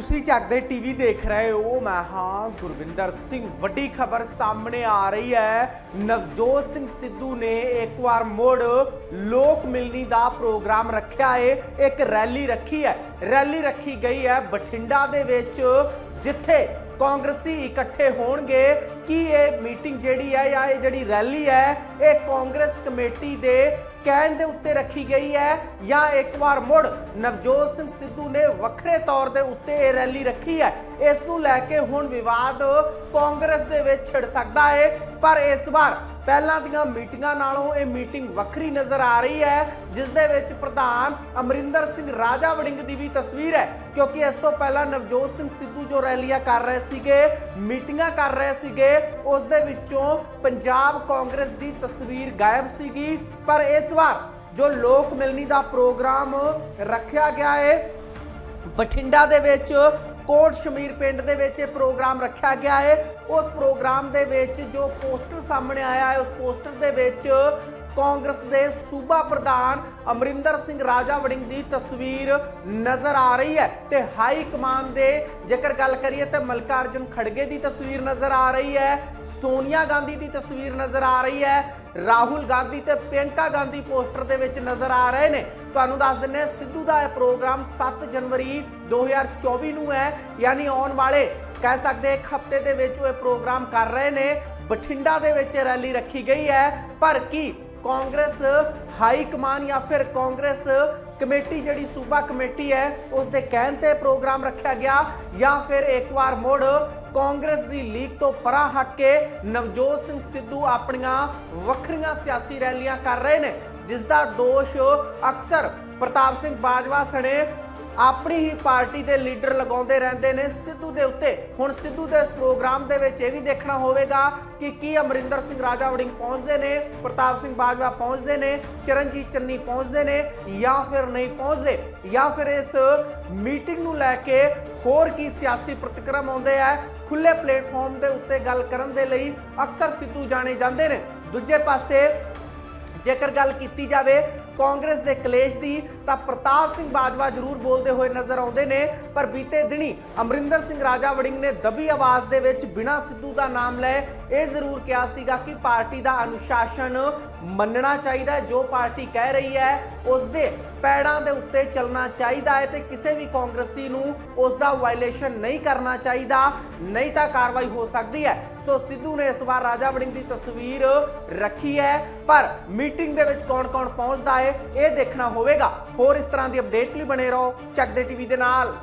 ਤੁਸੀਂ ਚੱਕਦੇ ਟੀਵੀ ਦੇਖ ਰਹੇ ਹੋ, ਮੈਂ ਹਾਂ ਗੁਰਵਿੰਦਰ ਸਿੰਘ। ਵੱਡੀ ਖਬਰ ਸਾਹਮਣੇ ਆ ਰਹੀ ਹੈ। ਨਵਜੋਤ ਸਿੰਘ ਸਿੱਧੂ ਨੇ ਇੱਕ ਵਾਰ ਮੁੜ ਲੋਕ ਮਿਲਣੀ ਦਾ ਪ੍ਰੋਗਰਾਮ ਰੱਖਿਆ ਏ। ਇੱਕ ਰੈਲੀ ਰੱਖੀ ਹੈ। ਰੈਲੀ ਰੱਖੀ ਗਈ ਹੈ ਬਠਿੰਡਾ ਦੇ ਵਿੱਚ, ਜਿੱਥੇ ਕਾਂਗਰਸੀ ਇਕੱਠੇ ਹੋਣਗੇ। ਕੀ ਇਹ ਮੀਟਿੰਗ ਜਿਹੜੀ ਹੈ ਜਾਂ ਇਹ ਜਿਹੜੀ ਰੈਲੀ ਹੈ, ਇਹ ਕਾਂਗਰਸ ਕਮੇਟੀ ਦੇ ਕਹਿਣ ਦੇ ਉੱਤੇ ਰੱਖੀ ਗਈ ਹੈ ਜਾਂ ਇੱਕ ਵਾਰ ਮੁੜ ਨਵਜੋਤ ਸਿੰਘ ਸਿੱਧੂ ਨੇ ਵੱਖਰੇ ਤੌਰ ਦੇ ਉੱਤੇ ਇਹ ਰੈਲੀ ਰੱਖੀ ਹੈ? ਇਸ ਨੂੰ ਲੈ ਕੇ ਹੁਣ ਵਿਵਾਦ ਕਾਂਗਰਸ ਦੇ ਵਿੱਚ ਛਿੜ ਸਕਦਾ ਹੈ। ਪਰ ਇਸ ਵਾਰ ਪਹਿਲਾਂ ਦੀਆਂ ਮੀਟਿੰਗਾਂ ਨਾਲੋਂ ਇਹ ਮੀਟਿੰਗ ਵੱਖਰੀ ਨਜ਼ਰ ਆ ਰਹੀ ਹੈ, ਜਿਸ ਦੇ ਵਿੱਚ ਪ੍ਰਧਾਨ ਅਮਰਿੰਦਰ ਸਿੰਘ ਰਾਜਾ ਵੜਿੰਗ ਦੀ ਵੀ ਤਸਵੀਰ ਹੈ, ਕਿਉਂਕਿ ਇਸ ਤੋਂ ਪਹਿਲਾਂ ਨਵਜੋਤ ਸਿੰਘ ਸਿੱਧੂ ਜੋ ਰੈਲੀਆਂ ਕਰ ਰਹੇ ਸੀਗੇ, ਮੀਟਿੰਗਾਂ ਕਰ ਰਹੇ ਸੀਗੇ, ਉਸ ਦੇ ਵਿੱਚੋਂ ਪੰਜਾਬ ਕਾਂਗਰਸ ਦੀ ਤਸਵੀਰ ਗਾਇਬ ਸੀਗੀ। ਪਰ ਇਸ ਵਾਰ ਜੋ ਲੋਕ ਮਿਲਣੀ ਦਾ ਪ੍ਰੋਗਰਾਮ ਰੱਖਿਆ ਗਿਆ ਹੈ ਬਠਿੰਡਾ ਦੇ ਵਿੱਚ ਕੋਟ ਸ਼ਮੀਰ ਪਿੰਡ ਦੇ ਵਿੱਚ ਇਹ ਪ੍ਰੋਗਰਾਮ ਰੱਖਿਆ ਗਿਆ ਹੈ। ਉਸ ਪ੍ਰੋਗਰਾਮ ਦੇ ਵਿੱਚ ਜੋ ਪੋਸਟਰ ਸਾਹਮਣੇ ਆਇਆ ਹੈ, ਉਸ ਪੋਸਟਰ ਦੇ ਵਿੱਚ ਕਾਂਗਰਸ ਦੇ ਸੂਬਾ ਪ੍ਰਧਾਨ ਅਮਰਿੰਦਰ ਸਿੰਘ ਰਾਜਾ ਵੜਿੰਗ ਦੀ ਤਸਵੀਰ ਨਜ਼ਰ ਆ ਰਹੀ ਹੈ ਤੇ ਹਾਈ ਕਮਾਨ ਦੇ ਜੇਕਰ ਗੱਲ ਕਰੀਏ ਤੇ ਮਲਕਾਰਜੁਨ ਖੜਗੇ ਦੀ ਤਸਵੀਰ ਨਜ਼ਰ ਆ ਰਹੀ ਹੈ, ਸੋਨੀਆ ਗਾਂਧੀ ਦੀ ਤਸਵੀਰ ਨਜ਼ਰ ਆ ਰਹੀ ਹੈ, ਰਾਹੁਲ ਗਾਂਧੀ ਤੇ ਪ੍ਰਿਯੰਕਾ ਗਾਂਧੀ ਪੋਸਟਰ ਦੇ ਵਿੱਚ ਨਜ਼ਰ ਆ ਰਹੇ ਨੇ। ਤੁਹਾਨੂੰ ਦੱਸ ਦਿੰਨੇ ਸਿੱਧੂ ਦਾ ਇਹ ਪ੍ਰੋਗਰਾਮ 7 ਜਨਵਰੀ 2024 ਨੂੰ ਹੈ, ਯਾਨੀ ਆਉਣ ਵਾਲੇ ਕਹਿ ਸਕਦੇ ਇੱਕ ਹਫ਼ਤੇ ਦੇ ਵਿੱਚ ਉਹ ਇਹ ਪ੍ਰੋਗਰਾਮ ਕਰ ਰਹੇ ਨੇ। ਬਠਿੰਡਾ ਦੇ ਵਿੱਚ ਰੈਲੀ ਰੱਖੀ ਗਈ ਹੈ, ਪਰ ਕੀ ਕਾਂਗਰਸ, ਹਾਈ ਕਮਾਨ ਜਾਂ ਫਿਰ ਕਾਂਗਰਸ ਕਮੇਟੀ ਜਿਹੜੀ ਸੂਬਾ ਕਮੇਟੀ ਹੈ, ਉਸ ਦੇ ਕਹਿਣ ਤੇ ਪ੍ਰੋਗਰਾਮ ਰੱਖਿਆ ਗਿਆ ਜਾਂ ਫਿਰ ਇੱਕ ਵਾਰ ਮੁੜ ਕਾਂਗਰਸ ਦੀ ਲੀਗ ਤੋਂ ਪਰਾਂ ਹਟ ਕੇ ਨਵਜੋਤ ਸਿੰਘ ਸਿੱਧੂ ਆਪਣੀਆਂ ਵੱਖਰੀਆਂ ਸਿਆਸੀ ਰੈਲੀਆਂ ਕਰ ਰਹੇ ਨੇ ਜਿਸ ਦਾ ਦੋਸ਼ ਅਕਸਰ ਪ੍ਰਤਾਪ ਸਿੰਘ ਬਾਜਵਾ ਸਣੇ ਆਪਣੀ ਹੀ ਪਾਰਟੀ ਦੇ ਲੀਡਰ ਲਗਾਉਂਦੇ ਰਹਿੰਦੇ ਨੇ ਸਿੱਧੂ ਦੇ ਉੱਤੇ। ਹੁਣ ਸਿੱਧੂ ਦੇ ਇਸ ਪ੍ਰੋਗਰਾਮ ਦੇ ਵਿੱਚ ਇਹ ਵੀ ਦੇਖਣਾ ਹੋਵੇਗਾ ਕਿ ਕੀ ਅਮਰਿੰਦਰ ਸਿੰਘ ਰਾਜਾ ਵੜਿੰਗ ਪਹੁੰਚਦੇ ਨੇ, ਪ੍ਰਤਾਪ ਸਿੰਘ ਬਾਜਵਾ ਪਹੁੰਚਦੇ ਨੇ, ਚਰਨਜੀਤ ਚੰਨੀ ਪਹੁੰਚਦੇ ਨੇ ਜਾਂ ਫਿਰ ਨਹੀਂ ਪਹੁੰਚਦੇ, ਜਾਂ ਫਿਰ ਇਸ ਮੀਟਿੰਗ ਨੂੰ ਲੈ ਕੇ ਹੋਰ ਕੀ ਸਿਆਸੀ ਪ੍ਰਤੀਕਰਮ ਆਉਂਦੇ ਆ। ਖੁੱਲੇ ਪਲੇਟਫਾਰਮ ਦੇ ਉੱਤੇ ਗੱਲ ਕਰਨ ਦੇ ਲਈ ਅਕਸਰ ਸਿੱਧੂ ਜਾਣੇ ਜਾਂਦੇ ਨੇ। ਦੂਜੇ ਪਾਸੇ ਜੇਕਰ ਗੱਲ ਕੀਤੀ ਜਾਵੇ ਕਾਂਗਰਸ ਦੇ ਕਲੇਸ਼ ਦੀ ਤਾਂ ਪ੍ਰਤਾਪ ਸਿੰਘ ਬਾਜਵਾ ਜ਼ਰੂਰ ਬੋਲਦੇ ਹੋਏ ਨਜ਼ਰ ਆਉਂਦੇ ਨੇ, ਪਰ ਬੀਤੇ ਦਿਨੀ ਅਮਰਿੰਦਰ ਸਿੰਘ ਰਾਜਾ ਵੜਿੰਗ ਨੇ ਦਬੀ ਆਵਾਜ਼ ਦੇ ਵਿੱਚ ਬਿਨਾਂ ਸਿੱਧੂ ਦਾ ਨਾਮ ਲਏ ਇਹ ਜ਼ਰੂਰ ਕਿਹਾ ਸੀਗਾ ਕਿ ਪਾਰਟੀ ਦਾ ਅਨੁਸ਼ਾਸਨ ਮੰਨਣਾ ਚਾਹੀਦਾ ਜੋ ਪਾਰਟੀ ਕਹਿ ਰਹੀ ਹੈ ਉਸ ਦੇ ਪੈੜਾਂ ਦੇ ਉੱਤੇ ਚੱਲਣਾ ਚਾਹੀਦਾ ਹੈ ਤੇ ਕਿਸੇ ਵੀ ਕਾਂਗਰਸੀ ਨੂੰ ਉਸ ਦਾ ਵਾਇਲੇਸ਼ਨ ਨਹੀਂ ਕਰਨਾ ਚਾਹੀਦਾ, ਨਹੀਂ ਤਾਂ ਕਾਰਵਾਈ ਹੋ ਸਕਦੀ ਹੈ। ਸੋ ਸਿੱਧੂ ਨੇ ਇਸ ਵਾਰ ਰਾਜਾ ਵੜਿੰਗ ਦੀ ਤਸਵੀਰ ਰੱਖੀ ਹੈ, ਪਰ ਮੀਟਿੰਗ ਦੇ ਵਿੱਚ ਕੌਣ-ਕੌਣ ਪਹੁੰਚਦਾ ਹੈ, ਇਹ ਦੇਖਣਾ ਹੋਵੇਗਾ। ਹੋਰ ਇਸ ਤਰ੍ਹਾਂ ਦੀ ਅਪਡੇਟ ਲਈ ਬਣੇ ਰਹੋ ਚੱਕ ਦੇ ਟੀਵੀ ਦੇ ਨਾਲ।